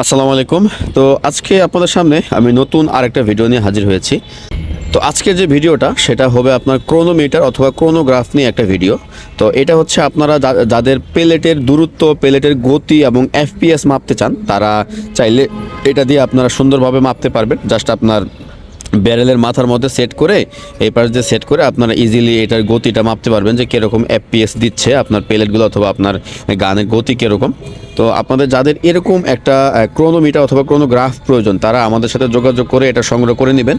আসসালামু আলাইকুম। তো আজকে আপনাদের সামনে আমি নতুন আরেকটা ভিডিও নিয়ে হাজির হয়েছি। তো আজকের যে ভিডিওটা, সেটা হবে আপনার ক্রোনোমিটার অথবা ক্রোনোগ্রাফ নিয়ে একটা ভিডিও। তো এটা হচ্ছে আপনারা যাদের প্লেটের দূরত্ব প্লেটের গতি এবং এফপিএস মাপতে চান, তারা চাইলে এটা দিয়ে আপনারা সুন্দরভাবে মাপতে পারবেন। জাস্ট আপনার ব্যারেলের মাথার মধ্যে সেট করে, এই পাশ দিয়ে সেট করে আপনারা ইজিলি এটার গতিটা মাপতে পারবেন যে কীরকম এফপিএস দিচ্ছে আপনার প্লেটগুলো অথবা আপনার গানের গতি কীরকম। তো আপনাদের যাদের এরকম একটা ক্রোনোমিটার অথবা ক্রোনোগ্রাফ প্রয়োজন, তারা আমাদের সাথে যোগাযোগ করে এটা সংগ্রহ করে নেবেন।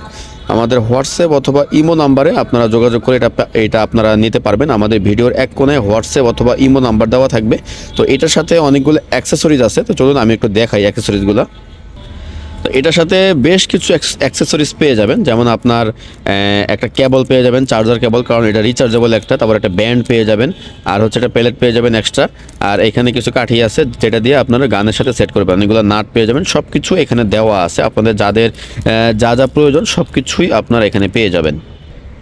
আমাদের হোয়াটসঅ্যাপ অথবা ইমো নাম্বারে আপনারা যোগাযোগ করে এটা এটা আপনারা নিতে পারবেন। আমাদের ভিডিওর এক কোণে হোয়াটসঅ্যাপ অথবা ইমো নাম্বার দেওয়া থাকবে। তো এটার সাথে অনেকগুলো অ্যাক্সেসরিজ আছে। তো চলুন আমি একটু দেখাই অ্যাক্সেসরিজগুলো তো এটার সাথে বেশ কিছু অ্যাক্সেসরিজ পেয়ে যাবেন। যেমন আপনার একটা কেবল পেয়ে যাবেন চার্জার কেবল কারণ এটা রিচার্জেবল একটা, তারপর একটা ব্যান্ড পেয়ে যাবেন, আর হচ্ছে একটা প্লেট পেয়ে যাবেন এক্সট্রা আর এখানে কিছু কাঠি আছে, যেটা দিয়ে আপনারা গানের সাথে সেট করবেন এগুলো নাট পেয়ে যাবেন সব কিছু এখানে দেওয়া আছে। আপনাদের যাদের যা যা প্রয়োজন সব কিছুই আপনারা এখানে পেয়ে যাবেন।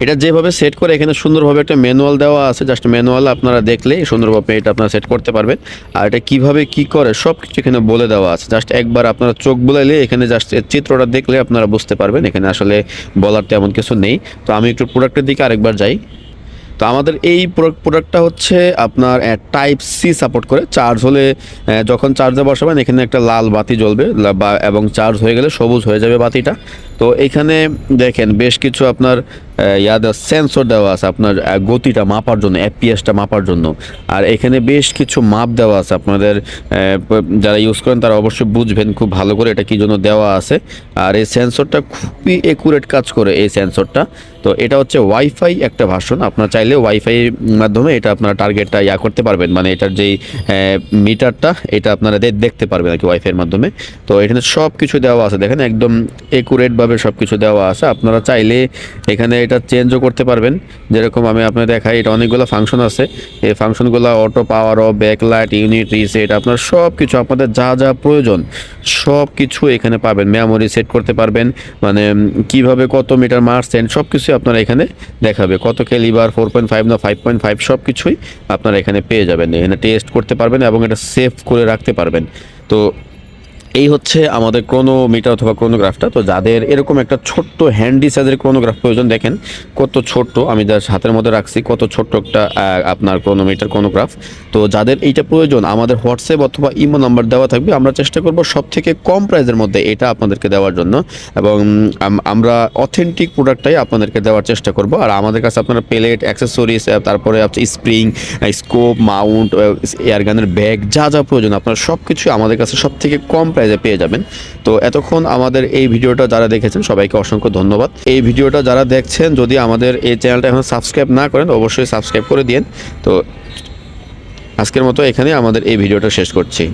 এটা যেভাবে সেট করে এখানে সুন্দরভাবে একটা ম্যানুয়াল দেওয়া আছে জাস্ট ম্যানুয়াল আপনারা দেখলে সুন্দরভাবে এটা আপনারা সেট করতে পারবেন। আর এটা কীভাবে কি করে সব কিছু এখানে বলে দেওয়া আছে। জাস্ট একবার আপনারা চোখ বুলাইলে এখানে জাস্ট চিত্রটা দেখলে আপনারা বুঝতে পারবেন, এখানে আসলে বলার তেমন কিছু নেই। তো আমি একটু প্রোডাক্টের দিকে আরেকবার যাই। তো আমাদের এই প্রোডাক্টটা হচ্ছে আপনার টাইপ সি সাপোর্ট করে। চার্জ হলে যখন চার্জে বসাবেন, এখানে একটা লাল বাতি জ্বলবে বা, এবং চার্জ হয়ে গেলে সবুজ হয়ে যাবে বাতিটা। তো এখানে দেখেন, বেশ কিছু আপনার ইয়াদ সেন্সর দেওয়া আছে আপনার গতিটা মাপার জন্য এফপিএসটা মাপার জন্য। আর এখানে বেশ কিছু মাপ দেওয়া আছে আপনাদের যারা ইউজ করেন তারা অবশ্যই বুঝবেন খুব ভালো করে এটা কি জন্য দেওয়া আছে। আর এই সেন্সরটা খুবই একুরেট কাজ করে এই সেন্সরটা তো এটা হচ্ছে ওয়াইফাই একটা ভার্সন আপনারা চাইলে ওয়াইফাই মাধ্যমে এটা আপনারা টার্গেটটা ইয়া করতে পারবেন। মানে এটার যেই মিটারটা এটা আপনারা দেখতে পারবেন আর কি ওয়াইফাইয়ের মাধ্যমে। তো এখানে সব কিছু দেওয়া আছে। দেখেন একদম একুরেটভাবে সব কিছু দেওয়া আছে। আপনারা চাইলে এখানে এটা চেঞ্জও করতে পারবেন। যেরকম আমি আপনার দেখাই, এটা অনেকগুলো ফাংশন আছে। এই ফাংশনগুলো auto power off backlight unit reset আপনার সব কিছু আপনাদের যা যা প্রয়োজন সব কিছু এখানে পাবেন। মেমোরি সেট করতে পারবেন মানে কীভাবে কত মিটার মারছেন সব কিছুই আপনারা এখানে দেখাবে। কত ক্যালিবার ফোর পয়েন্ট ফাইভ না ফাইভ পয়েন্ট ফাইভ সব কিছুই আপনারা এখানে পেয়ে যাবেন। এখানে টেস্ট করতে পারবেন এবং এটা সেভ করে রাখতে পারবেন। তো এই হচ্ছে আমাদের ক্রোনোমিটার অথবা ক্রোনোগ্রাফটা তো যাদের এরকম একটা ছোট্ট হ্যান্ডি সাইজের ক্রোনোগ্রাফ প্রয়োজন, দেখেন কত ছোট্ট, আমি জাস্ট হাতের মধ্যে রাখছি, কত ছোট্ট একটা আপনার ক্রোনোমিটার ক্রোনোগ্রাফ তো যাদের এইটা প্রয়োজন, আমাদের হোয়াটসঅ্যাপ অথবা ইমো নাম্বার দেওয়া থাকবে, আমরা চেষ্টা করব সব থেকে কম প্রাইসের মধ্যে এটা আপনাদেরকে দেওয়ার জন্য। এবং আমরা অথেন্টিক প্রোডাক্টটাই আপনাদেরকে দেওয়ার চেষ্টা করব। আর আমাদের কাছে আপনারা প্লেট অ্যাক্সেসরিজ তারপরে স্প্রিং স্কোপ মাউন্ট এয়ারগানের ব্যাগ যা যা প্রয়োজন, আপনারা সব কিছু আমাদের কাছে সব থেকে কম প্রাইসে পেয়ে যাবেন। তো এতক্ষণ আমাদের এই ভিডিওটা যারা দেখেছেন, সবাইকে অসংখ্য ধন্যবাদ। এই ভিডিওটা যারা দেখছেন, যদি আমাদের এই চ্যানেলটা এখন সাবস্ক্রাইব না করেন, অবশ্যই সাবস্ক্রাইব করে দিন তো আজকের মতো এখানে আমাদের এই ভিডিওটা শেষ করছি।